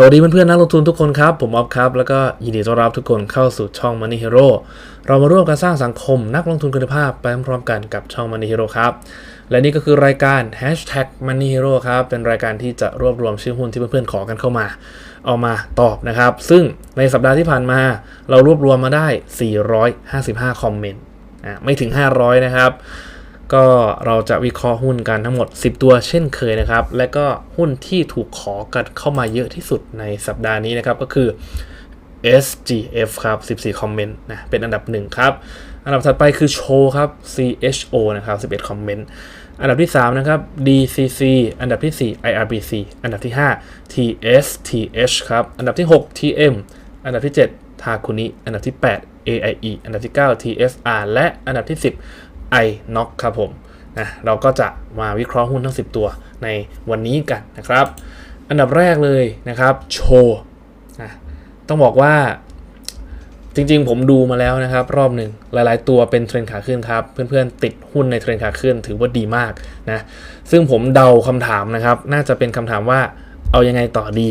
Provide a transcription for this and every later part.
สวัสดีเพื่อนๆนักลงทุนทุกคนครับ ผมออฟครับ แล้วก็ยินดีต้อนรับทุกคนเข้าสู่ช่อง Money Hero เรามาร่วมกันสร้างสังคมนักลงทุนคุณภาพไปพร้อมกันกับช่อง Money Hero ครับ และนี่ก็คือรายการ Hashtag Money Hero ครับ เป็นรายการที่จะรวบรวมชื่อหุ้นที่เพื่อนๆขอกันเข้ามา เอามาตอบนะครับ ซึ่งในสัปดาห์ที่ผ่านมา เรารวบรวมมาได้ 455 คอมเมนต์อะไม่ถึง 500 นะครับ ก็เราจะวิเคราะห์หุ้นกันทั้งหมด 10 ตัวเช่นเคยนะครับ และก็หุ้นที่ถูกขอกันเข้ามาเยอะที่สุดในสัปดาห์นี้นะครับ ก็คือ SGF ครับ 14 คอมเมนต์นะ เป็นอันดับ 1 ครับ อันดับถัดไปคือโชครับ CHO นะครับ 11 คอมเมนต์ อันดับที่ 3 นะครับ DCC อันดับที่ 4 IRBC อันดับที่ 5 TSTH ครับ อันดับที่ 6 TM อันดับที่ 7 ทาคุนิ อันดับที่ 8 AIE อันดับที่ 9 TSR และอันดับที่ 10 n o c ครับผมนะเราก็จะมาวิเคราะห์หุ้นทั้ง 10 ตัวในวันนี้กันนะครับ อันดับแรกเลยนะครับโชว์นะต้องบอกว่าจริงๆ ผมดูมาแล้วนะครับ รอบหนึ่งหลายๆ ตัวเป็นเทรนขาขึ้นครับ เพื่อนๆ ติดหุ้นในเทรนขาขึ้นถือว่าดีมากนะซึ่งผมเดาคำถามนะครับ น่าจะเป็นคำถามว่าเอายังไงต่อดี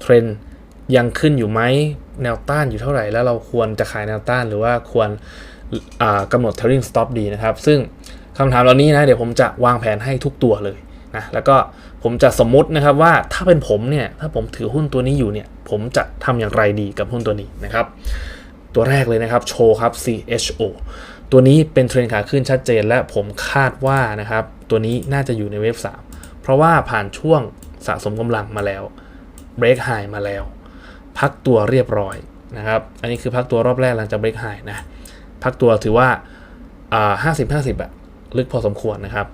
เทรนยังขึ้นอยู่ไหมแนวต้านอยู่เท่าไหร่ แล้วเราควรจะขายแนวต้านหรือว่าควร กำหนด trailing stop ดีนะครับ ซึ่งคำถามเหล่านี้นะเดี๋ยวผมจะวางแผนให้ทุกตัวเลยนะแล้วก็ผมจะสมมุตินะครับว่าถ้าเป็นผมเนี่ยถ้าผมถือหุ้นตัวนี้อยู่เนี่ยผมจะทำอย่างไรดีกับหุ้นตัวนี้นะครับ ตัวแรกเลยนะครับโชครับ CHO ตัวนี้เป็นเทรนขาขึ้นชัดเจน และผมคาดว่านะครับตัวนี้น่าจะอยู่ในเวฟ3เพราะว่าผ่านช่วงสะสมกำลังมาแล้ว break high มาแล้ว พักตัวเรียบร้อยนะครับ อันนี้คือพักตัวรอบแรกหลังจาก break high นะ พักตัวถือว่าห้าสิบห้าสิบอะลึกพอสมควรนะครับ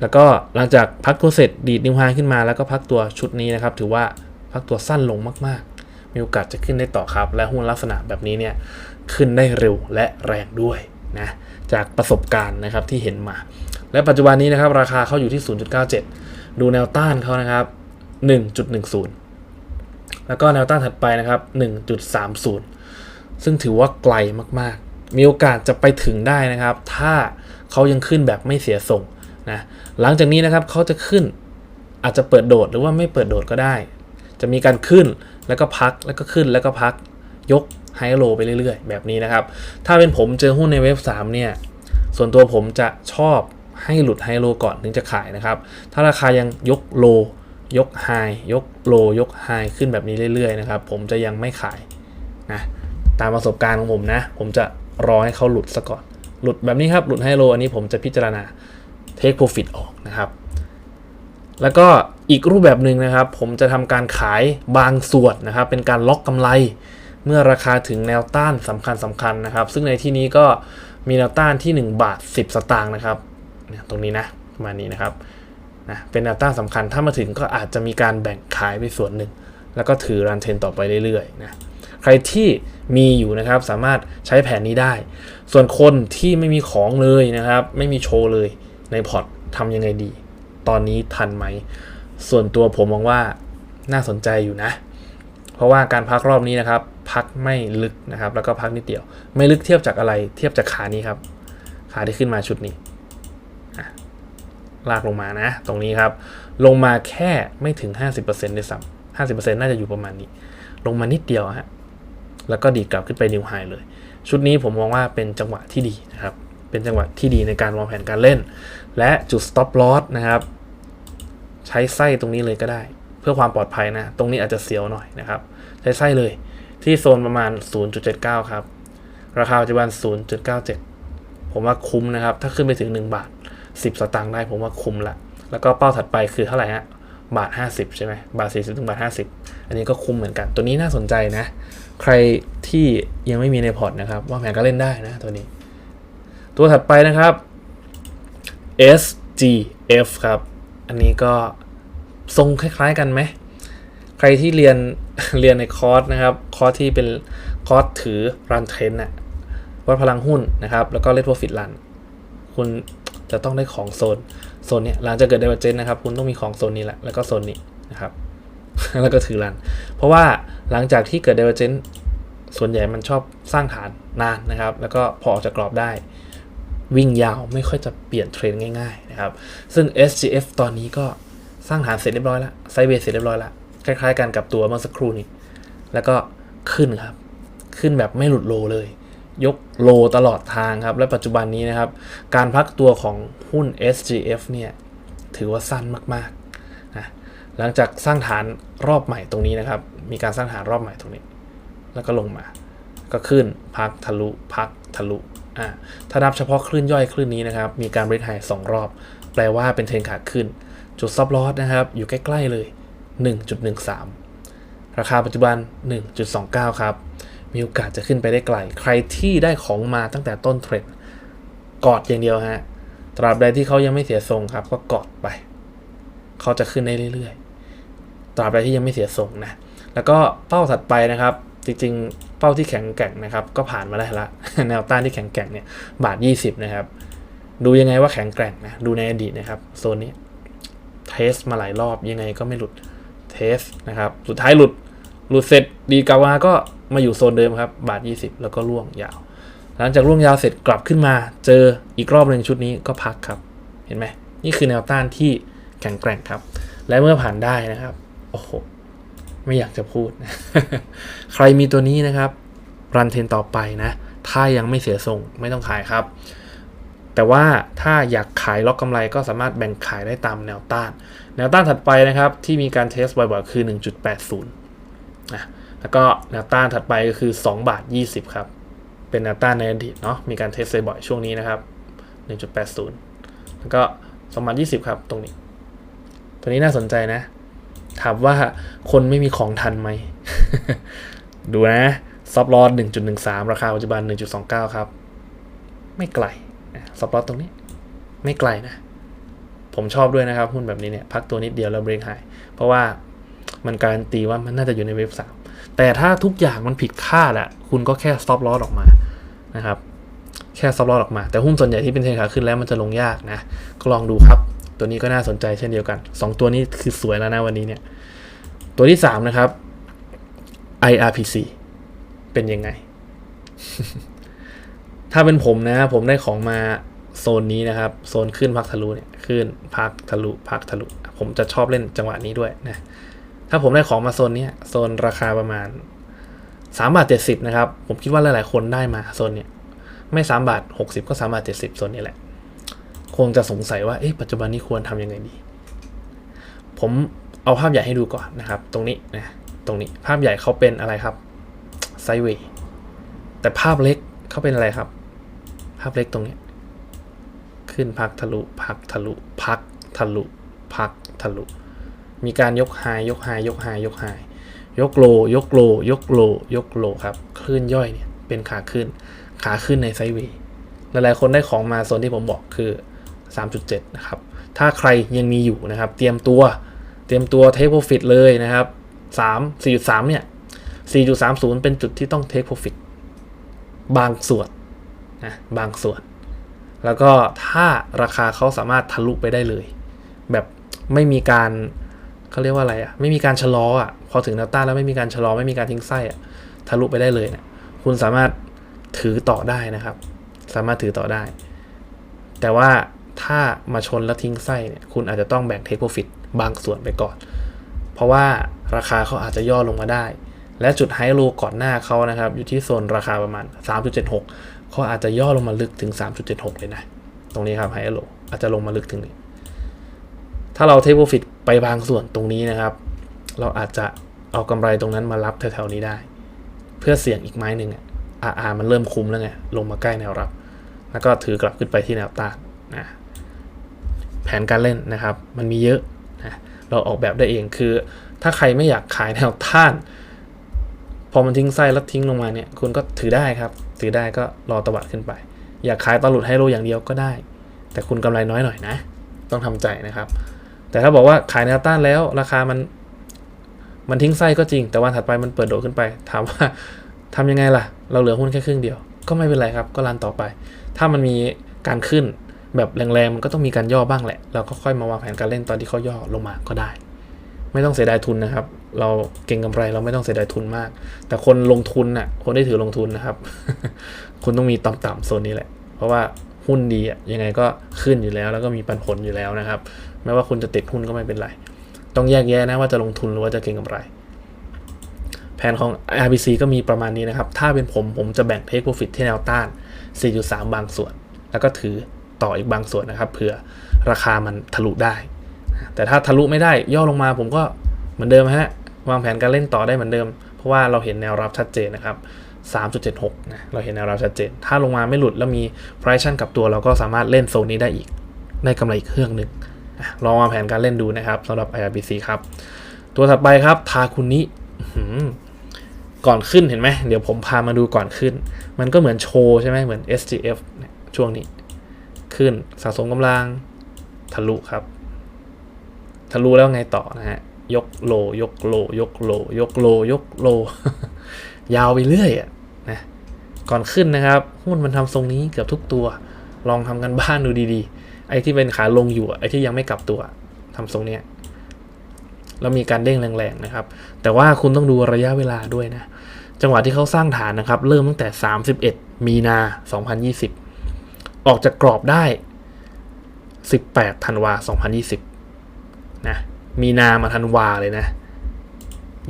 แล้วก็หลังจากพักตัวเสร็จดีดนิวไฮขึ้นมาแล้วก็พักตัวชุดนี้นะครับ ถือว่าพักตัวสั้นลงมากๆ มีโอกาสจะขึ้นได้ต่อครับ และหุ้นลักษณะแบบนี้เนี่ยขึ้นได้เร็วและแรงด้วยนะจากประสบการณ์นะครับที่เห็นมา และปัจจุบันนี้นะครับ ราคาเขาอยู่ที่ 0.97 ดูแนวต้านเขานะครับ 1.10 แล้วก็แนวต้านถัดไปนะครับ 1.30 ซึ่งถือว่าไกลมากๆ มีโอกาสจะไปถึงได้นะครับ ถ้าเขายังขึ้นแบบไม่เสียส่งนะหลังจากนี้นะครับเขาจะขึ้นอาจจะเปิดโดดหรือว่าไม่เปิดโดดก็ได้ จะมีการขึ้นแล้วก็พักแล้วก็ขึ้นแล้วก็พักยกไฮโลไปเรื่อยๆ แบบนี้นะครับ ถ้าเป็นผมเจอหุ้นในเว็บ3เนี่ยส่วนตัวผมจะชอบให้หลุดไฮโลก่อนถึงจะขายนะครับ ถ้าราคายังยกโล ยกไฮยกโล ยกไฮขึ้นแบบนี้เรื่อยๆนะครับ ผมจะยังไม่ขายนะตามประสบการณ์ของผมนะ ผมจะ รอให้เขาหลุดซะก่อน หลุดแบบนี้ครับ หลุดไฮโลอันนี้ผมจะพิจารณา take profit ออกนะครับ แล้วก็อีกรูปแบบหนึ่งนะครับ ผมจะทำการขายบางส่วนนะครับ เป็นการล็อกกำไร เมื่อราคาถึงแนวต้านสำคัญสำคัญนะครับ ซึ่งในที่นี้ก็มีแนวต้านที่ 1 บาท 10 สตางค์นะครับตรงนี้นะประมาณนี้นะครับนะเป็นแนวต้านสำคัญถ้ามาถึงก็อาจจะมีการแบ่งขายไปส่วนหนึ่ง แล้วก็ถือรันเทนต่อไปเรื่อยๆนะ ใครที่มีอยู่นะครับสามารถใช้แผนนี้ได้ ส่วนคนที่ไม่มีของเลยนะครับ ไม่มีโชว์เลยในพอร์ตทำยังไงดี ตอนนี้ทันไหม ส่วนตัวผมมองว่าน่าสนใจอยู่นะ เพราะว่าการพักรอบนี้นะครับ พักไม่ลึกนะครับ แล้วก็พักนิดเดียว ไม่ลึกเทียบจากอะไรเทียบจากขานี้ครับ ขาที่ขึ้นมาชุดนี้ลากลงมานะ ตรงนี้ครับ ลงมาแค่ไม่ถึง 50%ด้วยซ้ำ50%น่าจะอยู่ประมาณนี้ ลงมานิดเดียวฮะ แล้วก็ดีดกลับขึ้นไปนิวไฮเลย ชุดนี้ผมมองว่าเป็นจังหวะที่ดีนะครับเป็นจังหวะที่ดีในการวางแผนการเล่น และจุด stop loss นะครับ ใช้ไส้ตรงนี้เลยก็ได้ เพื่อความปลอดภัยนะ ตรงนี้อาจจะเสียวหน่อยนะครับ ใช้ไส้เลยที่โซนประมาณ 0.79 ครับ ราคาปัจจุบัน 0.97 ผมว่าคุ้มนะครับ ถ้าขึ้นไปถึง 1 บาท 10 สตางค์ได้ผมว่าคุ้มละ แล้วก็เป้าถัดไปคือเท่าไหร่ฮะบาท 50 ใช่ไหมบาท 40 ถึงบาท 50 อันนี้ก็คุ้มเหมือนกัน ตัวนี้น่าสนใจนะ ใครที่ยังไม่มีในพอร์ตนะครับวางแผนก็เล่นได้นะตัวนี้ ตัวถัดไปนะครับ SGF ครับ อันนี้ก็ทรงคล้าย ๆกันไหม ใครที่เรียนเรียนในคอร์สนะครับ คอร์สที่เป็นคอร์สถือรันเทรนน่ะวัดพลังหุ้นนะครับ แล้วก็เลทโปรฟิตรัน คุณจะต้องได้ของโซน โซนเนี้ยหลังจากเกิดไดเวอเจนนะครับ คุณต้องมีของโซนนี้แหละ แล้วก็โซนนี้นะครับ แล้วก็ถือรัน เพราะว่าหลังจากที่เกิด divergence ส่วนใหญ่มันชอบสร้างฐานนานนะครับ แล้วก็พอออกจากกรอบได้ วิ่งยาวไม่ค่อยจะเปลี่ยนเทรนง่ายๆนะครับ ซึ่ง SGF ตอนนี้ก็สร้างฐานเสร็จเรียบร้อยแล้วไซเบสเสร็จเรียบร้อยแล้วคล้ายๆกันกับตัวเมื่อสักครู่นี้ แล้วก็ขึ้นครับ ขึ้นแบบไม่หลุดโลเลย ยกโลตลอดทางครับ และปัจจุบันนี้นะครับ การพักตัวของหุ้น SGF เนี่ย ถือว่าสั้นมากๆ หลังจากสร้างฐานรอบใหม่ตรงนี้นะครับ มีการสร้างฐานรอบใหม่ตรงนี้ แล้วก็ลงมา ก็ขึ้นพักทะลุพักทะลุอ่าถ้านับเฉพาะคลื่นย่อยคลื่นนี้นะครับ มีการบริหารสองรอบ แปลว่าเป็นเทรนขาขึ้น จุดซับลอสนะครับ อยู่ใกล้ๆเลย 1.13 ราคาปัจจุบัน 1.29 ครับ มีโอกาสจะขึ้นไปได้ไกล ใครที่ได้ของมาตั้งแต่ต้นเทรนด์กอดอย่างเดียวฮะ ตราบใดที่เขายังไม่เสียทรงครับ ก็กอดไป เขาจะขึ้นได้เรื่อยๆ ตราบใดที่ยังไม่เสียทรงนะ แล้วก็เป้าถัดไปนะครับ จริงๆ เป้าที่แข็งแกร่งนะครับ ก็ผ่านมาได้ละ แนวต้านที่แข็งแกร่งเนี่ยบาท 20 นะครับ ดูยังไงว่าแข็งแกร่งนะ ดูในอดีตนะครับโซนนี้เทสมาหลายรอบยังไงก็ไม่หลุดเทสนะครับ สุดท้ายหลุดหลุดเสร็จดีกาวาก็มาอยู่โซนเดิมครับ บาท 20 แล้วก็ล่วงยาว หลังจากล่วงยาวเสร็จกลับขึ้นมา เจออีกรอบหนึ่งชุดนี้ก็พักครับ เห็นไหมนี่คือแนวต้านที่แข็งแกร่งครับ และเมื่อผ่านได้นะครับ โอ้โห ไม่อยากจะพูด ใครมีตัวนี้นะครับ รันเทรนต่อไปนะ ถ้ายังไม่เสียทรงไม่ต้องขายครับ แต่ว่าถ้าอยากขายล็อกกำไรก็สามารถแบ่งขายได้ตามแนวต้าน แนวต้านถัดไปนะครับ ที่มีการเทสบ่อยๆ คือ 1.80นะแล้วก็แนวต้านถัดไปก็คือ 2 บาท 20 ครับ เป็นแนวต้านในอดีตเนาะ มีการเทสบ่อยช่วงนี้นะครับ 1.80 แล้วก็2บาท20 ครับ ตรงนี้ ตัวนี้น่าสนใจนะ ถามว่าคนไม่มีของทันไหม ดูนะซับลอส1.13 ราคาปัจจุบัน 1.29 ครับ ไม่ไกลซับลอสตรงนี้ ไม่ไกลนะ ผมชอบด้วยนะครับ หุ้นแบบนี้เนี่ย พักตัวนิดเดียวแล้วเบรกไฮเพราะว่ามันการันตีว่ามันน่าจะอยู่ในเว็บสามแต่ถ้าทุกอย่างมันผิดคาดอะคุณก็แค่ซับลอสออกมานะครับ แค่ซับลอสออกมา แต่หุ้นส่วนใหญ่ที่เป็นเทรนขาขึ้นแล้วมันจะลงยากนะ ก็ลองดูครับ ตัวนี้ก็น่าสนใจเช่นเดียวกัน 2 ตัวนี้คือสวยแล้วนะวันนี้เนี่ย ตัวที่ 3 นะครับ IRPC เป็นยังไง ถ้าเป็นผมนะ ผมได้ของมาโซนนี้นะครับ โซนขึ้นพักทะลุเนี่ยขึ้นพักทะลุพักทะลุ ผมจะชอบเล่นจังหวะนี้ด้วยนะ ถ้าผมได้ของมาโซนเนี้ยโซนราคาประมาณ3บาท70นะครับ ผมคิดว่าหลายๆ คนได้มาโซนเนี้ยไม่3บาท60 ก็3บาท70โซนนี้แหละ คงจะสงสัยว่าเอ๊ะปัจจุบันนี้ควรทำยังไงดี ผมเอาภาพใหญ่ให้ดูก่อนนะครับ ตรงนี้นะตรงนี้ภาพใหญ่เขาเป็นอะไรครับไซเวย์แต่ภาพเล็กเขาเป็นอะไรครับ ภาพเล็กตรงนี้ ขึ้นพักทะลุพักทะลุพักทะลุพักทะลุ มีการยกไฮยกไฮยกไฮยกไฮยกโล ยกโล ยกโล ยกโลครับคลื่นย่อยเนี่ยเป็นขาขึ้น ขาขึ้นในไซเวย์หลายๆคนได้ของมาโซนที่ผมบอกคือ 3.7 นะครับ ถ้าใครยังมีอยู่นะครับ เตรียมตัว เตรียมตัวเทคโปรฟิตเลยนะครับ 3 4.3 เนี่ย 4.30 เป็นจุดที่ต้องเทคโปรฟิตบางส่วนนะบางส่วน แล้วก็ถ้าราคาเขาสามารถทะลุไปได้เลย แบบไม่มีการเขาเรียกว่าอะไรอะ่ะ ไม่มีการชะลออะ่ะ พอถึงแนวต้านแล้วไม่มีการชะลอ ไม่มีการทิ้งไส้อะ่ะ ทะลุไปได้เลยเนะี่ย คุณสามารถถือต่อได้นะครับ สามารถถือต่อได้ แต่ว่า ถ้ามาชนแล้วทิ้งไส้เนี่ยคุณอาจจะต้องแบ่งเทคโปรฟิตบางส่วนไปก่อน เพราะว่าราคาเขาอาจจะย่อลงมาได้ และจุดไฮโลก่อนหน้าเขานะครับ อยู่ที่โซนราคาประมาณ 3.76เขาอาจจะย่อลงมาลึกถึง 3.76 เลยนะ ตรงนี้ครับไฮโลอาจจะลงมาลึกถึงนี้ถ้าเราเทคโปรฟิตไปบางส่วนตรงนี้นะครับ เราอาจจะเอากำไรตรงนั้นมารับแถวๆนี้ได้ เพื่อเสี่ยงอีกไม้หนึ่งอะ RR มันเริ่มคุ้มแล้วไงลงมาใกล้แนวรับ แล้วก็ถือกลับขึ้นไปที่แนวต้าน แผนการเล่นนะครับ มันมีเยอะนะเราออกแบบได้เองคือ ถ้าใครไม่อยากขายแนวต้าน พอมันทิ้งไส้แล้วทิ้งลงมาเนี่ยคุณก็ถือได้ครับ ถือได้ก็รอตวัดขึ้นไป อยากขายตลุดให้โลอย่างเดียวก็ได้ แต่คุณกำไรน้อยหน่อยนะ ต้องทำใจนะครับ แต่ถ้าบอกว่าขายแนวต้านแล้วราคามันมันทิ้งไส้ก็จริง แต่วันถัดไปมันเปิดโดดขึ้นไป ถามว่าทำยังไงล่ะ เราเหลือหุ้นแค่ครึ่งเดียว ก็ไม่เป็นไรครับ ก็รันต่อไป ถ้ามันมีการขึ้น แบบแรงๆมันก็ต้องมีการย่อบ้างแหละ เราก็ค่อยมาวางแผนการเล่นตอนที่เขาย่อลงมาก็ได้ ไม่ต้องเสียดายทุนนะครับ เราเก่งกำไรเราไม่ต้องเสียดายทุนมาก แต่คนลงทุนน่ะ คนที่ถือลงทุนนะครับ คุณต้องมีต่ำๆโซนนี้แหละ เพราะว่าหุ้นดีอะยังไงก็ขึ้นอยู่แล้ว แล้วก็มีปันผลอยู่แล้วนะครับ ไม่ว่าคุณจะติดหุ้นก็ไม่เป็นไร ต้องแยกแยะนะว่าจะลงทุนหรือว่าจะเก็งกำไร แผนของ RBC ก็มีประมาณนี้นะครับ ถ้าเป็นผมผมจะแบ่ง take profit ที่แนวต้าน 4.3 บางส่วน แล้วก็ถือ ต่ออีกบางส่วนนะครับเผื่อราคามันทะลุได้ แต่ถ้าทะลุไม่ได้ย่อลงมาผมก็เหมือนเดิมฮะวางแผนการเล่นต่อได้เหมือนเดิม เพราะว่าเราเห็นแนวรับชัดเจนนะครับ 3.76 นะ เราเห็นแนวรับชัดเจน ถ้าลงมาไม่หลุดแล้วมี price กับตัวเราก็สามารถเล่นโซนนี้ได้อีก ได้กำไรอีกเครื่องหนึ่งลองวางแผนการเล่นดูนะครับสำหรับ IRBC ครับ ตัวถัดไปครับทาคุนิหือก่อนขึ้นเห็นไหม เดี๋ยวผมพามาดูก่อนขึ้น มันก็เหมือนโชว์ใช่ไหมเหมือน SGF ช่วงนี้ ขึ้นสะสมกำลังทะลุครับ ทะลุแล้วไงต่อนะฮะ ยกโล ยกโล ยกโล ยกโล ยกโล ยาวไปเรื่อยอะนะก่อนขึ้นนะครับ หุ้นมันทำทรงนี้เกือบทุกตัว ลองทำกันบ้านดูดีๆ ไอ้ที่เป็นขาลงอยู่ไอ้ที่ยังไม่กลับตัวทำทรงเนี้ยแล้วมีการเด้งแรงๆนะครับ แต่ว่าคุณต้องดูระยะเวลาด้วยนะ จังหวะที่เขาสร้างฐานนะครับ เริ่มตั้งแต่ 31 มีนา 2020 ออกจากกรอบได้ 18ธันวา 2020 นะ มีนามาธันวาเลยนะ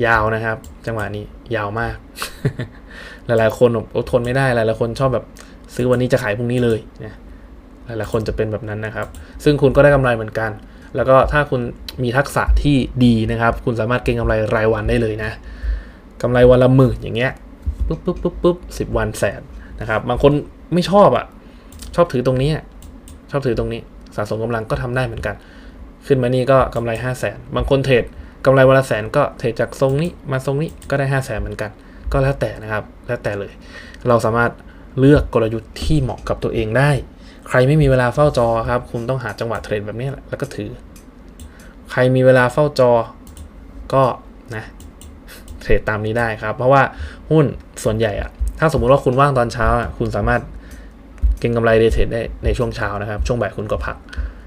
ยาวนะครับ จังหวะนี้ยาวมาก หลายๆ คนแบบอดทนไม่ได้ หลายๆ คนชอบแบบซื้อวันนี้จะขายพรุ่งนี้เลยนะหลายๆ คนจะเป็นแบบนั้นนะครับ ซึ่งคุณก็ได้กำไรเหมือนกัน แล้วก็ถ้าคุณมีทักษะที่ดีนะครับ คุณสามารถเก็งกำไรรายวันได้เลยนะกำไรวันละหมื่นอย่างเงี้ยปุ๊บปุ๊บปุ๊บปุ๊บสิบวันแสนนะครับ บางคนไม่ชอบอะ ชอบถือตรงนี้ชอบถือตรงนี้ สะสมกำลังก็ทำได้เหมือนกัน ขึ้นมานี่ก็กำไรห้าแสนบางคนเทรดกำไรวันละแสนก็เทรดจากทรงนี้มาทรงนี้ก็ได้ห้าแสนเหมือนกัน ก็แล้วแต่นะครับแล้วแต่เลย เราสามารถเลือกกลยุทธ์ที่เหมาะกับตัวเองได้ ใครไม่มีเวลาเฝ้าจอครับ คุณต้องหาจังหวะเทรดแบบนี้แหละแล้วก็ถือ ใครมีเวลาเฝ้าจอก็นะเทรดตามนี้ได้ครับ เพราะว่าหุ้นส่วนใหญ่อะถ้าสมมุติว่าคุณว่างตอนเช้า คุณสามารถ เก็งกำไรเดย์เทรดได้ในช่วงเช้านะครับ ช่วงบ่ายคุณก็พัก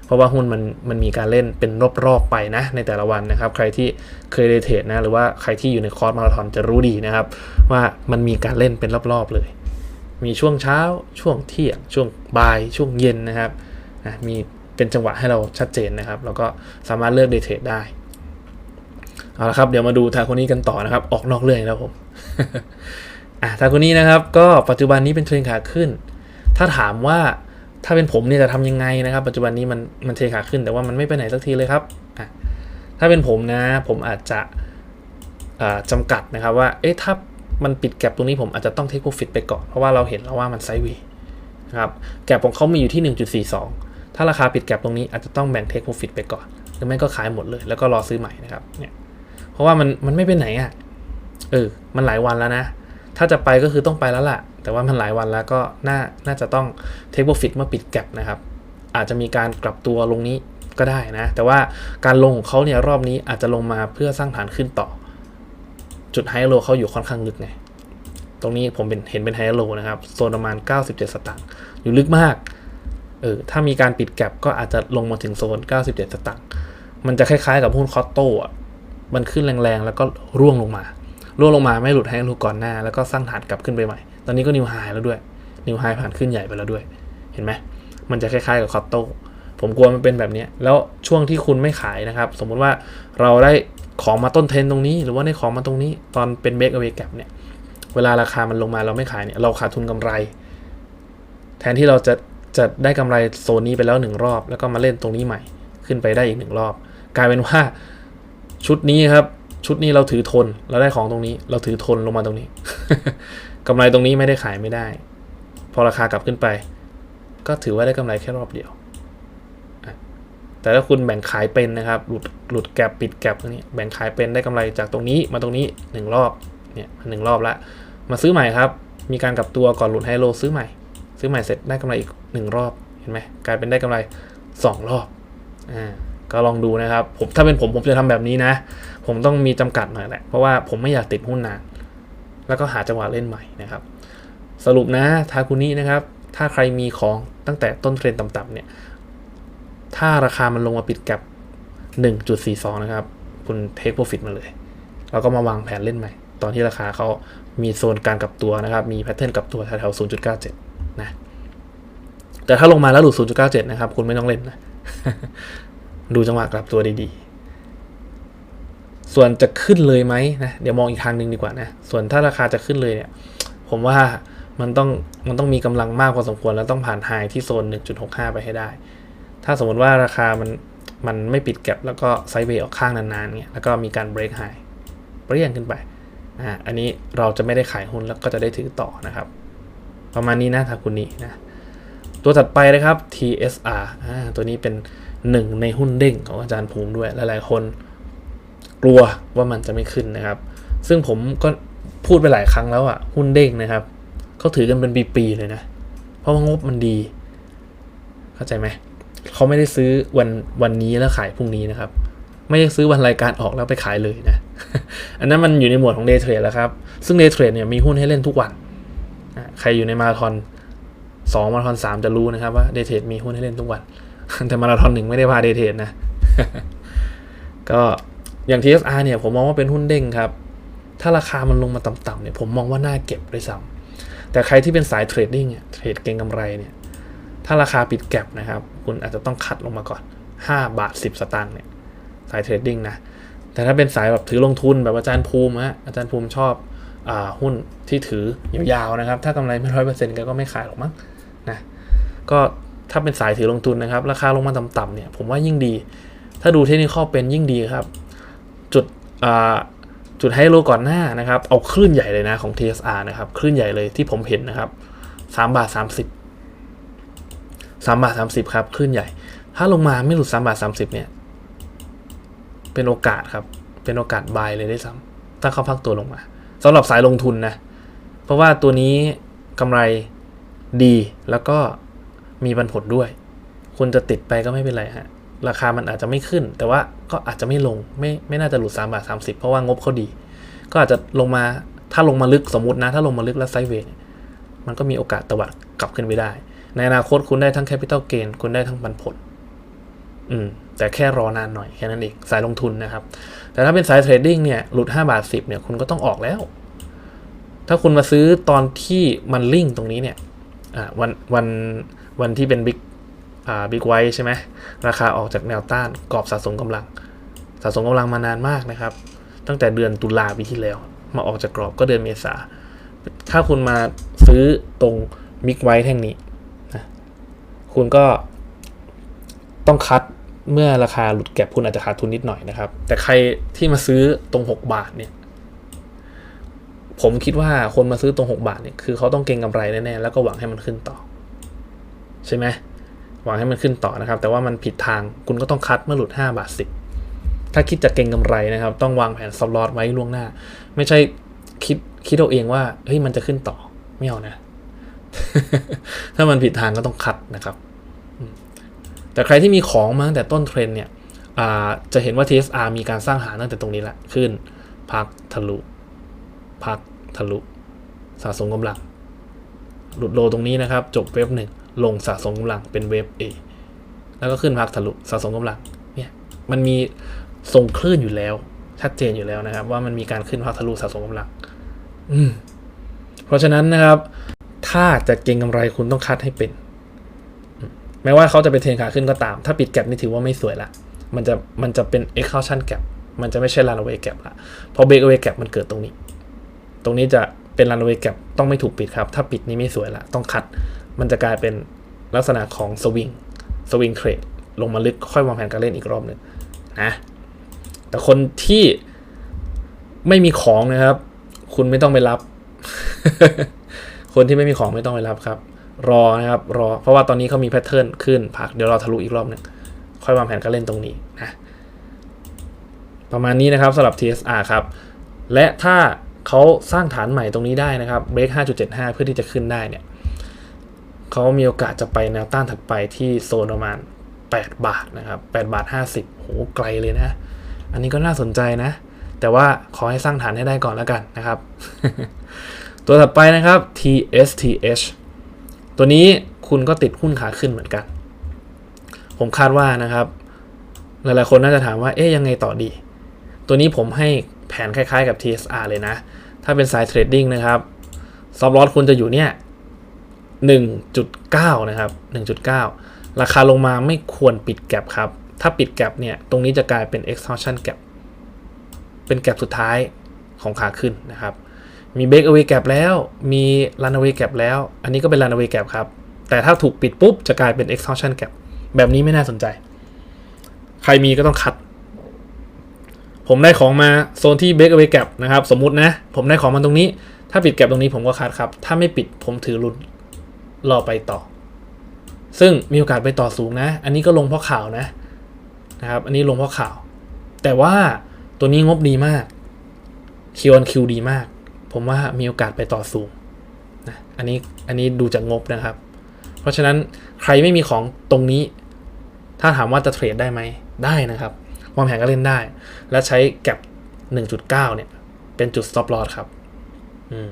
เพราะว่าหุ้นมันมันมีการเล่นเป็นรอบๆไปนะในแต่ละวันนะครับ ใครที่เคยเดย์เทรดนะ หรือว่าใครที่อยู่ในคอร์สมาราธอนจะรู้ดีนะครับ ว่ามันมีการเล่นเป็นรอบๆเลย มีช่วงเช้า ช่วงเที่ยง ช่วงบ่าย ช่วงเย็นนะครับนะมีเป็นจังหวะให้เราชัดเจนนะครับ แล้วก็สามารถเลือกเดย์เทรดได้เอาละครับเดี๋ยวมาดูทาคนนี้กันต่อนะครับ ออกนอกเรื่องแล้วผมอะทาคนนี้นะครับ ก็ปัจจุบันนี้เป็นเทรนขาขึ้น ถ้าถามว่าถ้าเป็นผมเนี่ยจะทำยังไงนะครับ ปัจจุบันนี้มันมันเทขาขึ้นแต่ว่ามันไม่ไปไหนสักทีเลยครับถ้าเป็นผมนะ ผมอาจจะอ่าจำกัดนะครับว่าเอ๊ะถ้ามันปิดแก็บตรงนี้ผมอาจจะต้องเทคโปรฟิตไปก่อน เพราะว่าเราเห็นแล้วว่ามันไซด์เวย์นะครับแก็บของเขามีอยู่ที่ 1.42 ถ้าราคาปิดแก็บตรงนี้อาจจะต้องแบ่งเทคโปรฟิตไปก่อน หรือไม่ก็ขายหมดเลย แล้วก็รอซื้อใหม่นะครับเนี่ยเพราะว่ามันมันไม่ไปไหนอะเออมันหลายวันแล้วนะ ถ้าจะไปก็คือต้องไปแล้วล่ะ แต่ว่ามันหลายวันแล้วก็น่าน่าจะต้องเทคโปรฟิตเมื่อปิดแก็บนะครับ อาจจะมีการกลับตัวลงนี้ก็ได้นะ แต่ว่าการลงของเขาเนี่ยรอบนี้อาจจะลงมาเพื่อสร้างฐานขึ้นต่อ จุดไฮโลเขาอยู่ค่อนข้างลึกไงตรงนี้ผมเป็นเห็นเป็นไฮโลนะครับ โซนประมาณ 97 สตางค์อยู่ลึกมากเออถ้ามีการปิดแก็บก็อาจจะลงมาถึงโซน 97 สตางค์มันจะคล้ายๆกับหุ้นคอตโต้มันขึ้นแรงๆ แล้วก็ร่วงลงมา ร่วงลงมาไม่หลุดให้ลูกก่อนหน้า แล้วก็สร้างฐานกลับขึ้นไปใหม่ ตอนนี้ก็นิวไฮแล้วด้วย นิวไฮผ่านขึ้นใหญ่ไปแล้วด้วย เห็นไหมมันจะคล้ายๆกับคอตโต้ผมกลัวมันเป็นแบบนี้ แล้วช่วงที่คุณไม่ขายนะครับ สมมุติว่าเราได้ของมาต้นเทนตรงนี้ หรือว่าได้ของมาตรงนี้ ตอนเป็นเบรกเอาไว้แกบเนี่ย เวลาราคามันลงมาเราไม่ขายเนี่ย เราขาดทุนกำไร แทนที่เราจะจะได้กำไรโซนนี้ไปแล้วหนึ่งรอบ แล้วก็มาเล่นตรงนี้ใหม่ ขึ้นไปได้อีกหนึ่งรอบ กลายเป็นว่าชุดนี้ครับ ชุดนี้เราถือทน เราได้ของตรงนี้ เราถือทนลงมาตรงนี้กำไรตรงนี้ไม่ได้ขายไม่ได้ พอราคากลับขึ้นไป ก็ถือว่าได้กำไรแค่รอบเดียว แต่ถ้าคุณแบ่งขายเป็นนะครับ หลุดหลุดแกลบปิดแกลบตรงนี้ แบ่งขายเป็นได้กำไรจากตรงนี้มาตรงนี้หนึ่งรอบ เนี่ยหนึ่งรอบละ มาซื้อใหม่ครับ มีการกลับตัวก่อนหลุดไฮโลซื้อใหม่ ซื้อใหม่เสร็จได้กำไรอีกหนึ่งรอบ เห็นไหมกลายเป็นได้กำไรสองรอบ อ่า ก็ลองดูนะครับ ผมถ้าเป็นผมผมจะทำแบบนี้นะ ผมต้องมีจำกัดหน่อยแหละ เพราะว่าผมไม่อยากติดหุ้นนาน แล้วก็หาจังหวะเล่นใหม่นะครับ สรุปนะทาคุนี้นะครับ ถ้าใครมีของตั้งแต่ต้นเทรนต่ำๆเนี่ย ถ้าราคามันลงมาปิดกับ 1.42 นะครับ คุณเทคโปรฟิตมาเลย แล้วก็มาวางแผนเล่นใหม่ ตอนที่ราคาเขามีโซนการกลับตัวนะครับ มีแพทเทิร์นกลับตัวแถวๆ0.97 นะ แต่ถ้าลงมาแล้วหลุด 0.97 นะครับ คุณไม่ต้องเล่นนะ ดูจังหวะกลับตัวดีๆ ส่วนจะขึ้นเลยไหมนะเดี๋ยวมองอีกทางหนึ่งดีกว่านะส่วนถ้าราคาจะขึ้นเลยเนี่ยผมว่ามันต้องมันต้องมีกำลังมากพอสมควรแล้วต้องผ่านไฮที่โซน 1.65 ไปให้ได้ ถ้าสมมติว่าราคามันมันไม่ปิดแก็บแล้วก็ไซด์เวย์ออกข้างนานๆเนี่ยแล้วก็มีการเบรกไฮเปรี้ยงขึ้นไปอ่าอันนี้เราจะไม่ได้ขายหุ้นแล้วก็จะได้ถือต่อนะครับ ประมาณนี้นะทางคุณนี้นะตัวถัดไปนะครับ TSR อ่าตัวนี้เป็นหนึ่งในหุ้นเด้งของอาจารย์ภูมิด้วย หลายๆคน กลัวว่ามันจะไม่ขึ้นนะครับ ซึ่งผมก็พูดไปหลายครั้งแล้วอะหุ้นเด้งนะครับเขาถือกันเป็นปีๆเลยนะ เพราะว่างบมันดี เข้าใจไหมเขาไม่ได้ซื้อวันวันนี้แล้วขายพรุ่งนี้นะครับ ไม่ได้ซื้อวันรายการออกแล้วไปขายเลยนะ อันนั้นมันอยู่ในหมวดของ day trade แล้วครับ ซึ่ง day trade เนี่ยมีหุ้นให้เล่นทุกวัน ใครอยู่ในมาราธอนสองมาราธอนสามจะรู้นะครับว่า day trade มีหุ้นให้เล่นทุกวัน แต่มาราธอนหนึ่งไม่ได้พา day trade นะ ก็ อย่าง TSR เนี่ยผมมองว่าเป็นหุ้นเด้งครับ ถ้าราคามันลงมาต่ำๆเนี่ยผมมองว่าน่าเก็บด้วยซ้ำแต่ใครที่เป็นสายเทรดดิ้งเนี่ยเทรดเก็งกำไรเนี่ยถ้าราคาปิดแก็บนะครับ คุณอาจจะต้องคัดลงมาก่อน 5 บาท 10 สตางค์เนี่ยสายเทรดดิ้งนะแต่ถ้าเป็นสายแบบถือลงทุนแบบอาจารย์ภูมิฮะอาจารย์ภูมิชอบอหุ้นที่ถือยาวๆนะครับ ถ้ากำไรไม่ร้อยเปอร์เซ็นต์ก็ไม่ขายหรอกมั้งนะก็ถ้าเป็นสายถือลงทุนนะครับ ราคาลงมาต่ำๆเนี่ยผมว่ายิ่งดี ถ้าดูเทคนิคข้อเป็นยิ่งดีครับ จุดไฮโลก่อนหน้านะครับ เอาคลื่นใหญ่เลยนะของ TSR นะครับคลื่นใหญ่เลยที่ผมเห็นนะครับ3บาท30 3บาท30ครับคลื่นใหญ่ ถ้าลงมาไม่หลุด3บาท30เนี่ย เป็นโอกาสครับ เป็นโอกาสบายเลยได้ซ้ำถ้าเขาพักตัวลงมาสำหรับสายลงทุนนะ เพราะว่าตัวนี้กำไรดีแล้วก็มีปันผลด้วย คุณจะติดไปก็ไม่เป็นไรฮะราคามันอาจจะไม่ขึ้น แต่ว่า ก็อาจจะไม่ลงไม่ไม่น่าจะหลุด3บาท30 เพราะว่างบเขาดี ก็อาจจะลงมาถ้าลงมาลึกสมมตินะ ถ้าลงมาลึกแล้วไซด์เวย์มันก็มีโอกาสตวัดกลับขึ้นไปได้ ในอนาคตคุณได้ทั้งแคปิตอลเกนคุณได้ทั้งปันผล อืม แต่แค่รอนานหน่อยแค่นั้นเองสายลงทุนนะครับ แต่ถ้าเป็นสายเทรดดิ้งเนี่ยหลุด5บาท10เนี่ยคุณก็ต้องออกแล้ว ถ้าคุณมาซื้อตอนที่มันลิ่งตรงนี้เนี่ย อ่าวันวันวันที่เป็นบิ๊ก บิ๊กไวท์ใช่ไหมราคาออกจากแนวต้านกรอบสะสมกำลัง สะสมกำลังมานานมากนะครับ ตั้งแต่เดือนตุลาปีที่แล้ว มาออกจากกรอบก็เดือนเมษาถ้าคุณมาซื้อตรงบิ๊กไวท์แท่งนี้นะคุณก็ต้องคัดเมื่อราคาหลุดแก็บคุณอาจจะขาดทุนนิดหน่อยนะครับ แต่ใครที่มาซื้อตรง 6 บาทเนี่ย ผมคิดว่าคนมาซื้อตรง 6 บาทเนี่ยคือเขาต้องเก็งกำไรแน่ๆแล้วก็หวังให้มันขึ้นต่อ ใช่ไหม หวังให้มันขึ้นต่อนะครับ แต่ว่ามันผิดทางคุณก็ต้องคัดเมื่อหลุด 5 บาท 10 ถ้าคิดจะเก็งกำไรนะครับ ต้องวางแผนซับลอตไว้ล่วงหน้า ไม่ใช่คิดคิดเอาเองว่าเฮ้ยมันจะขึ้นต่อไม่เอานะ ถ้ามันผิดทางก็ต้องคัดนะครับ แต่ใครที่มีของมาตั้งแต่ต้นเทรนเนี่ยจะเห็นว่า TSR มีการสร้างหาตั้งแต่ตรงนี้แหละขึ้น พักทะลุ พักทะลุ สะสมกำลัง หลุดโลตรงนี้นะครับ จบเวฟหนึ่ง ลงสะสมกำลังเป็นเวฟ A แล้วก็ขึ้นพักทะลุสะสมกำลังเนี่ยมันมีทรงคลื่นอยู่แล้ว ชัดเจนอยู่แล้วนะครับ ว่ามันมีการขึ้นพักทะลุสะสมกำลัง อืม เพราะฉะนั้นนะครับ ถ้าจะเก็งกำไรคุณต้องคัดให้เป็นแม้ว่าเขาจะเป็นเทรนขาขึ้นก็ตาม ถ้าปิดแก็บนี่ถือว่าไม่สวยละ มันจะมันจะเป็น exhaustion gap มันจะไม่ใช่ runaway gap ละเพราะ breakaway gap มันเกิดตรงนี้ ตรงนี้จะเป็น runaway gap ต้องไม่ถูกปิดครับ ถ้าปิดนี่ไม่สวยละ ต้องคัด มันจะกลายเป็นลักษณะของ swing swing trade ลงมาลึกค่อยวางแผนการเล่นอีกรอบหนึ่งนะแต่คนที่ไม่มีของนะครับ คุณไม่ต้องไปรับ คนที่ไม่มีของไม่ต้องไปรับครับ รอนะครับ รอ เพราะว่าตอนนี้เขามีแพทเทิร์นขึ้นพักเดี๋ยวเราทะลุอีกรอบหนึ่งค่อยวางแผนการเล่นตรงนี้นะประมาณนี้นะครับสำหรับ TSR ครับ และถ้าเขาสร้างฐานใหม่ตรงนี้ได้นะครับเบรก5.75 เพื่อที่จะขึ้นได้เนี่ย เขามีโอกาสจะไปแนวต้านถัดไปที่โซนประมาณ 8 บาทนะครับ8บาท 50โหไกลเลยนะ อันนี้ก็น่าสนใจนะ แต่ว่าขอให้สร้างฐานให้ได้ก่อนแล้วกันนะครับ ตัวถัดไปนะครับ TSTH ตัวนี้คุณก็ติดหุ้นขาขึ้นเหมือนกัน ผมคาดว่านะครับ หลายๆคนน่าจะถามว่าเอ๊ยยังไงต่อดี ตัวนี้ผมให้แผนคล้ายๆกับ TSR เลยนะ ถ้าเป็นสายเทรดดิ้งนะครับซอฟลอสคุณจะอยู่เนี่ย 1.9 นะครับ 1.9 ราคาลงมาไม่ควรปิดแก็บครับ ถ้าปิดแก็บเนี่ย ตรงนี้จะกลายเป็น exhaustion gap เป็นแก็บสุดท้ายของขาขึ้นนะครับ มีเบรกเอา a y แก p แล้ว มี run away gap แล้ว อันนี้ก็เป็น run away gap ครับ แต่ถ้าถูกปิดปุ๊บ จะกลายเป็น exhaustion gap แบบนี้ไม่น่าสนใจ ใครมีก็ต้องคัด ผมได้ของมาโซนที่ break away gap นะครับ สมมุตินะ ผมได้ของมาตรงนี้ ถ้าปิดแก p ตรงนี้ผมก็คัดครับ ถ้าไม่ปิดผมถือรุน รอไปต่อ ซึ่งมีโอกาสไปต่อสูงนะ อันนี้ก็ลงเพราะข่าวนะนะครับ อันนี้ลงเพราะข่าว แต่ว่าตัวนี้งบดีมาก Q on Q ดีมาก ผมว่ามีโอกาสไปต่อสูงนะอันนี้อันนี้ดูจากงบนะครับ เพราะฉะนั้นใครไม่มีของตรงนี้ ถ้าถามว่าจะเทรดได้ไหมได้นะครับวางแผนก็เล่นได้ และใช้แก็บ1.9 เนี่ย เป็นจุด stop loss ครับ อืม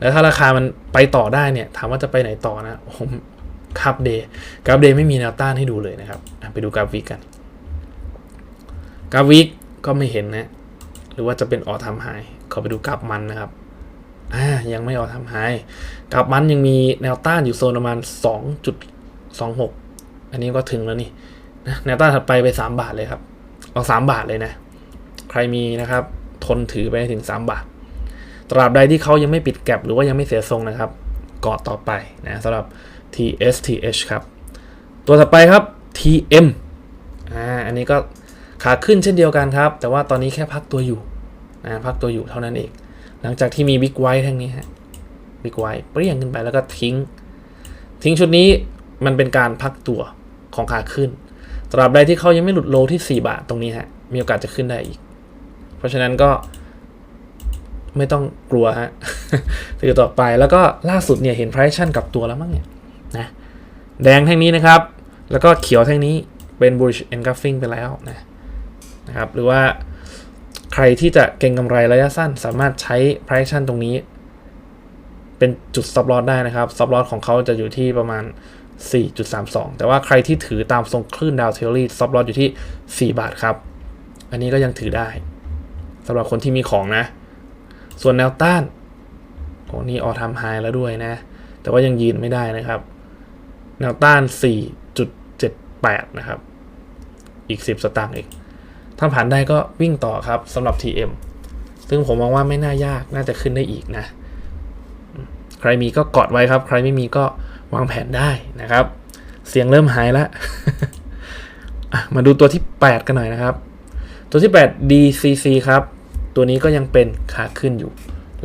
แล้วถ้าราคามันไปต่อได้เนี่ย ถามว่าจะไปไหนต่อนะผมกราฟเดย์กราฟเดย์ไม่มีแนวต้านให้ดูเลยนะครับ ไปดูกราฟวีกันกราฟวีกก็ไม่เห็นนะ หรือว่าจะเป็นออทำไฮขอไปดูกราฟมันนะครับอ่ายังไม่ออทำไฮกราฟมันยังมีแนวต้านอยู่โซนประมาณ 2.26 อันนี้ก็ถึงแล้วนี่นะแนวต้านถัดไปไป 3 บาทเลยครับ เอา 3 บาทเลยนะ ใครมีนะครับ ทนถือไปถึง 3 บาท ตราบใดที่เขายังไม่ปิดแก็บหรือว่ายังไม่เสียทรงนะครับกอดต่อไปนะสำหรับ TSTH ครับ ตัวถัดไปครับ TM อ่าอันนี้ก็ขาขึ้นเช่นเดียวกันครับ แต่ว่าตอนนี้แค่พักตัวอยู่นะพักตัวอยู่เท่านั้นเอง หลังจากที่มีบิ๊กไวท์ทั้งนี้ฮะบิ๊กไวท์เปรี้ยงขึ้นไปแล้วก็ทิ้ง ทิ้งชุดนี้มันเป็นการพักตัวของขาขึ้น ตราบใดที่เขายังไม่หลุดโลที่ 4 บาทตรงนี้ฮะมีโอกาสจะขึ้นได้อีก เพราะฉะนั้นก็ ไม่ต้องกลัวฮะถือต่อไปแล้วก็ล่าสุดเนี่ยเห็น price action กลับตัวแล้วมั้งเนี่ยนะแดงแท่งนี้นะครับ แล้วก็เขียวแท่งนี้เป็น bullish engulfing ไปแล้วนะนะครับ หรือว่าใครที่จะเก็งกำไรระยะสั้น สามารถใช้ price action ตรงนี้ เป็นจุด stop loss ได้นะครับ stop loss ของเขาจะอยู่ที่ประมาณ 4.32 แต่ว่าใครที่ถือตามทรงคลื่นดาวเทอรี่ stop loss อยู่ที่ 4 บาทครับ อันนี้ก็ยังถือได้สำหรับคนที่มีของนะ ส่วนแนวต้านโอ้นี่ออทำไฮแล้วด้วยนะ แต่ว่ายังยืนไม่ได้นะครับ แนวต้าน 4.78 นะครับ อีก 10 สตางค์อีกถ้าผ่านได้ก็วิ่งต่อครับสำหรับ TM ซึ่งผมมองว่าไม่น่ายากน่าจะขึ้นได้อีกนะ ใครมีก็กอดไว้ครับ ใครไม่มีก็วางแผนได้นะครับ เสียงเริ่มหายแล้วอะมาดูตัวที่ 8 กันหน่อยนะครับ ตัวที่ 8 DCC ครับ ตัวนี้ก็ยังเป็นขาขึ้นอยู่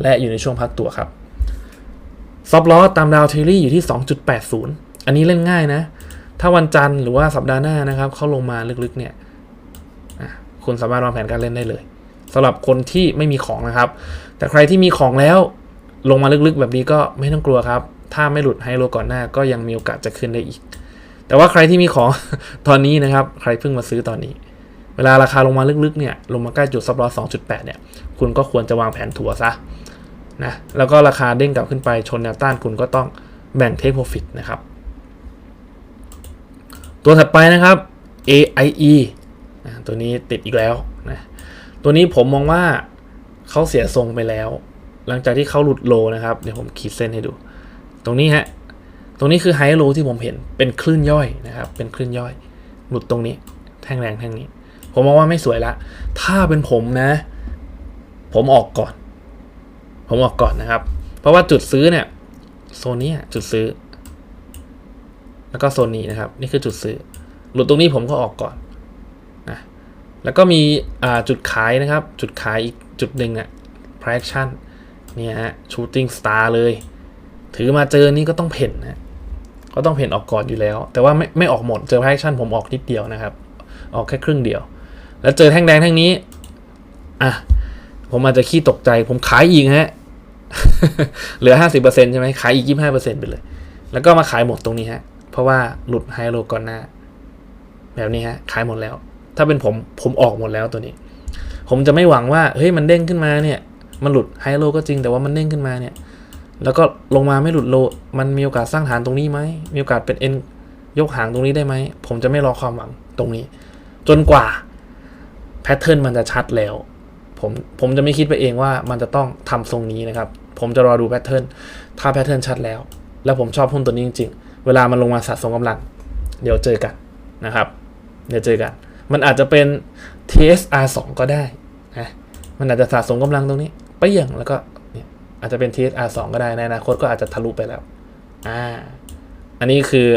และอยู่ในช่วงพักตัวครับซอฟล้อตามดาวเทอรี่อยู่ที่ 2.80 อันนี้เล่นง่ายนะ ถ้าวันจันทร์หรือว่าสัปดาห์หน้านะครับเขาลงมาลึกๆเนี่ยคุณสามารถวางแผนการเล่นได้เลยสำหรับคนที่ไม่มีของนะครับ แต่ใครที่มีของแล้วลงมาลึกๆแบบนี้ก็ไม่ต้องกลัวครับ ถ้าไม่หลุดไฮโลก่อนหน้าก็ยังมีโอกาสจะขึ้นได้อีก แต่ว่าใครที่มีของตอนนี้นะครับ ใครเพิ่งมาซื้อตอนนี้ เวลาราคาลงมาลึกๆเนี่ยลงมาใกล้จุดซับลอส2.8 เนี่ย คุณก็ควรจะวางแผนถัวซะนะแล้วก็ราคาเด้งกลับขึ้นไปชนแนวต้านคุณก็ต้องแบ่งเทคโปรฟิตนะครับ ตัวถัดไปนะครับ AIE ตัวนี้ติดอีกแล้วนะตัวนี้ผมมองว่าเขาเสียทรงไปแล้ว หลังจากที่เขาหลุดโลนะครับ เดี๋ยวผมขีดเส้นให้ดู ตรงนี้ฮะตรงนี้คือไฮโลที่ผมเห็นเป็นคลื่นย่อยนะครับ เป็นคลื่นย่อย หลุดตรงนี้ แท่งแรงแท่งนี้ ผมมองว่าไม่สวยละ ถ้าเป็นผมนะ ผมออกก่อน ผมออกก่อนนะครับ เพราะว่าจุดซื้อเนี่ยโซนนี้จุดซื้อ แล้วก็โซนนี้นะครับ นี่คือจุดซื้อ หลุดตรงนี้ผมก็ออกก่อนนะแล้วก็มีจุดขายนะครับ จุดขายอีกจุดหนึ่งอะ price action เนี่ยฮะ shooting star เลย ถือมาเจอนี่ก็ต้องเพ่นนะก็ต้องเพ่นออกก่อนอยู่แล้ว แต่ว่าไม่ไม่ออกหมดเจอ price action ผมออกนิดเดียวนะครับ ออกแค่ครึ่งเดียว แล้วเจอแท่งแดงแท่งนี้ อะ ผมอาจจะขี้ตกใจ ผมขายอีกฮะ เหลือ 50%ใช่ไหมขายอีก 25%ไปเลย แล้วก็มาขายหมดตรงนี้ฮะ เพราะว่าหลุดไฮโลก่อนหน้า แบบนี้ฮะ ขายหมดแล้ว ถ้าเป็นผม ผมออกหมดแล้วตัวนี้ ผมจะไม่หวังว่า เฮ้ย มันเด้งขึ้นมาเนี่ย มันหลุดไฮโลก็จริง แต่ว่ามันเด้งขึ้นมาเนี่ย แล้วก็ลงมาไม่หลุดโล มันมีโอกาสสร้างฐานตรงนี้ไหม มีโอกาสเป็นเอ็นยกหางตรงนี้ได้ไหม ผมจะไม่รอความหวังตรงนี้ จนกว่า แพทเทิร์นมันจะชัดแล้ว ผมผมจะไม่คิดไปเองว่ามันจะต้องทำทรงนี้นะครับ ผมจะรอดูแพทเทิร์นถ้าแพทเทิร์นชัดแล้ว แล้วผมชอบหุ้นตัวนี้จริง ๆ เวลามันลงมาสะสมกำลัง เดี๋ยวเจอกันนะครับ เดี๋ยวเจอกัน มันอาจจะเป็น TSR 2 ก็ได้นะมันอาจจะสะสมกำลังตรงนี้เปี้ยงแล้วก็เนี่ยอาจจะเป็น TSR 2 ก็ได้ในอนาคตก็อาจจะทะลุไปแล้วอ่าอันนี้คือ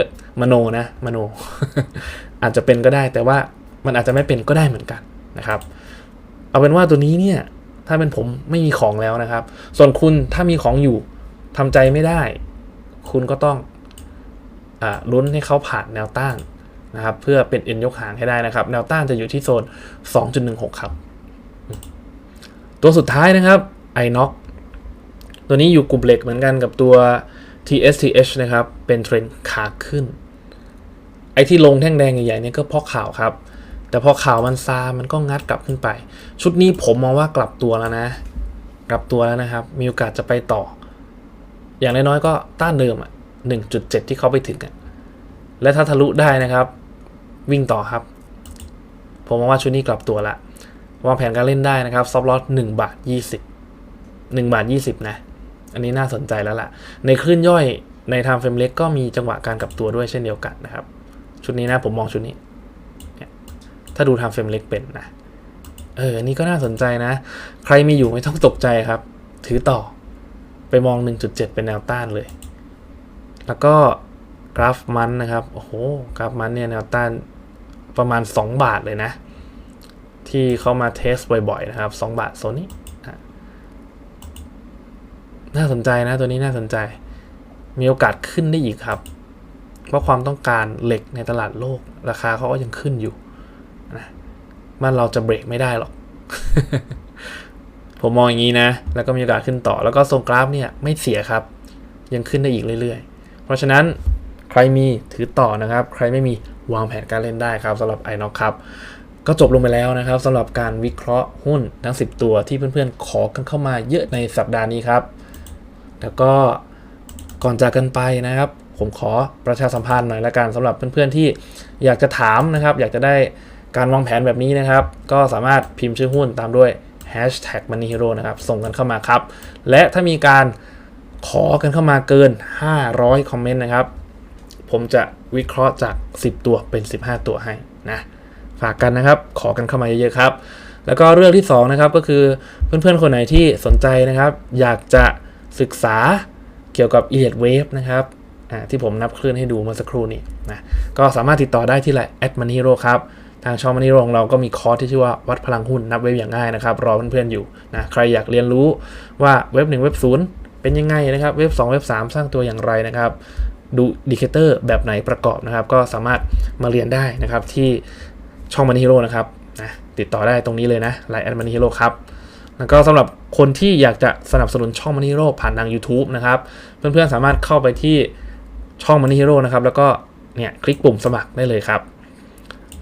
มโนนะมโน อาจจะเป็นก็ได้แต่ว่ามันอาจจะไม่เป็นก็ได้เหมือนกัน นะครับ เอาเป็นว่าตัวนี้เนี่ยถ้าเป็นผมไม่มีของแล้วนะครับ ส่วนคุณถ้ามีของอยู่ทำใจไม่ได้ คุณก็ต้องอลุ้นให้เขาผ่านแนวต้านนะครับ เพื่อเป็นเอ็นยกหางให้ได้นะครับ แนวต้านจะอยู่ที่โซน 2.16 ครับ ตัวสุดท้ายนะครับ iNox ตัวนี้อยู่กลุ่มเหล็กเหมือนกันกับตัว TSTH นะครับ เป็นเทรนขาขึ้น ไอที่ลงแท่งแดงใหญ่ๆเนี่ยก็เพราะข่าวครับ แต่พอข่าวมันซา มันก็งัดกลับขึ้นไป ชุดนี้ผมมองว่ากลับตัวแล้วนะ กลับตัวแล้วนะครับ มีโอกาสจะไปต่อ อย่างน้อยๆก็ต้านเดิมอะ1.7 ที่เขาไปถึงอะ และถ้าทะลุได้นะครับ วิ่งต่อครับ ผมมองว่าชุดนี้กลับตัวละ วางแผนการเล่นได้นะครับ ซอฟลอต1บาท 20 1บาท 20 นะ อันนี้น่าสนใจแล้วล่ะ ในคลื่นย่อยในทม์เฟรมเล็กก็มีจังหวะการกลับตัวด้วยเช่นเดียวกันนะครับ ชุดนี้นะผมมองชุดนี้ ถ้าดูทม์เฟรมเล็กเป็นนะ เออ อันนี้ก็น่าสนใจนะ ใครมีอยู่ไม่ต้องตกใจครับ ถือต่อ ไปมอง 1.7 เป็นแนวต้านเลย แล้วก็กราฟมันนะครับ โอ้โห กราฟมันเนี่ยแนวต้านประมาณ 2 บาทเลยนะ ที่เขามาเทสบ่อยๆนะครับ 2 บาทโซนนี้น่าสนใจนะตัวนี้น่าสนใจ มีโอกาสขึ้นได้อีกครับ เพราะความต้องการเหล็กในตลาดโลก ราคาเขาก็ยังขึ้นอยู่ บ้านเราจะเบรกไม่ได้หรอก ผมมองอย่างนี้นะ แล้วก็มีโอกาสขึ้นต่อ แล้วก็ทรงกราฟเนี่ยไม่เสียครับ ยังขึ้นได้อีกเรื่อยๆ เพราะฉะนั้นใครมีถือต่อนะครับ ใครไม่มีวางแผนการเล่นได้ครับสำหรับ i n o ครับก็จบลงไปแล้วนะครับสำหรับการวิเคราะห์หุ้นทั้ง 10 ตัวที่เพื่อนๆ ขอกันเข้ามาเยอะในสัปดาห์นี้ครับ แล้วก็ก่อนจากกันไปนะครับ ผมขอประชาสัมพันธ์หน่อยละกันสำหรับเพื่อนๆที่อยากจะถามนะครับ อยากจะได้ การวางแผนแบบนี้นะครับ ก็สามารถพิมพ์ชื่อหุ้นตามด้วย hashtag money hero นะครับ ส่งกันเข้ามาครับ และถ้ามีการขอกันเข้ามาเกิน 500 คอมเมนต์นะครับ ผมจะวิเคราะห์จาก 10 ตัวเป็น 15 ตัวให้นะฝากกันนะครับ ขอกันเข้ามาเยอะๆครับ แล้วก็เรื่องที่ 2 นะครับก็คือเพื่อนๆ คนไหนที่สนใจนะครับ อยากจะศึกษาเกี่ยวกับ e l i o t Wave นะครับที่ผมนับคลื่นให้ดูเมื่อสักครู่นี้นะก็สามารถติดต่อได้ที่ไลน์ at money hero ครับ ทางช่อง money hero ของเราก็มีคอร์สที่ชื่อว่าวัดพลังหุ้นนับเว็บอย่างง่ายนะครับ รอเพื่อนๆอยู่นะใครอยากเรียนรู้ว่าเว็บ 1 เว็บ 0 เป็นยังไงนะครับ เว็บ 2 เว็บ 3 สร้างตัวอย่างไรนะครับดูดิเคเตอร์แบบไหนประกอบนะครับ ก็สามารถมาเรียนได้นะครับที่ช่อง Money Hero นะครับนะติดต่อได้ตรงนี้เลยนะไลน์แอด Money Hero ครับแล้วก็สำหรับคนที่อยากจะสนับสนุนช่อง Money Hero ผ่านทาง YouTube นะครับ เพื่อนๆสามารถเข้าไปที่ช่อง Money Hero นะครับแล้วก็เนี่ยคลิกปุ่มสมัครได้เลยครับ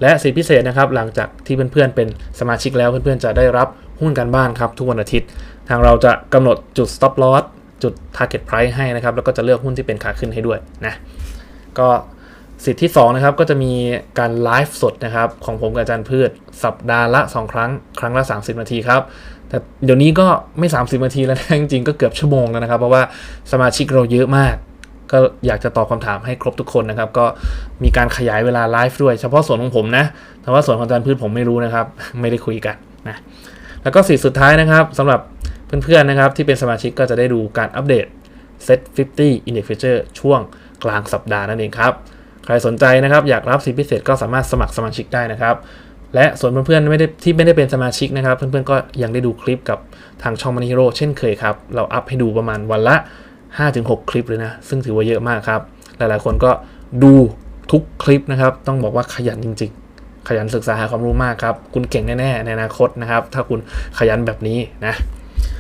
และสิทธิพิเศษนะครับหลังจากที่เพื่อนๆเป็นสมาชิกแล้วเพื่อนๆจะได้รับหุ้นการบ้านครับทุกวันอาทิตย์ ทางเราจะกำหนดจุด stop loss จุด target price ให้นะครับแล้วก็จะเลือกหุ้นที่เป็นขาขึ้นให้ด้วยนะก็สิทธิที่2นะครับก็จะมีการไลฟ์สดนะครับของผมกับอาจารย์พืช สัปดาห์ละ 2 ครั้ง ครั้งละ 30 นาทีครับ แต่เดี๋ยวนี้ก็ไม่ 30 นาทีแล้วนะจริงๆก็เกือบชั่วโมงแล้วนะครับ เพราะว่าสมาชิกเราเยอะมาก ก็อยากจะตอบคำถามให้ครบทุกคนนะครับ ก็มีการขยายเวลาไลฟ์ด้วย เฉพาะส่วนของผมนะ แต่ว่าส่วนของอาจารย์พืชผมไม่รู้นะครับ ไม่ได้คุยกันนะ แล้วก็สิทธิสุดท้ายนะครับสำหรับเพื่อนๆนะครับ ที่เป็นสมาชิกก็จะได้ดูการอัปเดต Set 50 Index Future ช่วงกลางสัปดาห์นั่นเองครับ ใครสนใจนะครับ อยากรับสิทธิพิเศษก็สามารถสมัครสมาชิกได้นะครับและส่วนเพื่อนๆไม่ได้ที่ไม่ได้เป็นสมาชิกนะครับ เพื่อนๆก็ยังได้ดูคลิปกับทางช่อง Money Hero เช่นเคยครับ เราอัพให้ดูประมาณวันละ 5-6 คลิปเลยนะ ซึ่งถือว่าเยอะมากครับ หลายๆ คนก็ดูทุกคลิปนะครับ ต้องบอกว่าขยันจริง ๆ ขยันศึกษาหาความรู้มากครับ คุณเก่งแน่ๆ ในอนาคตนะครับ ถ้าคุณขยันแบบนี้นะ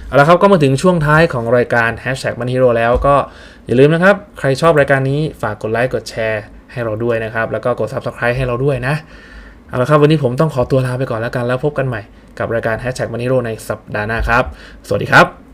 เอาละครับก็มาถึงช่วงท้ายของรายการ Hashtag Money Hero แล้วก็อย่าลืมนะครับ ใครชอบรายการนี้ฝากกดไลค์กดแชร์ให้เราด้วยนะครับ แล้วก็กด Subscribe ให้เราด้วยนะ เอาละครับวันนี้ผมต้องขอตัวลาไปก่อนแล้วกันแล้วพบกันใหม่กับรายการ Hashtag Money Hero ในสัปดาห์หน้าครับ สวัสดีครับ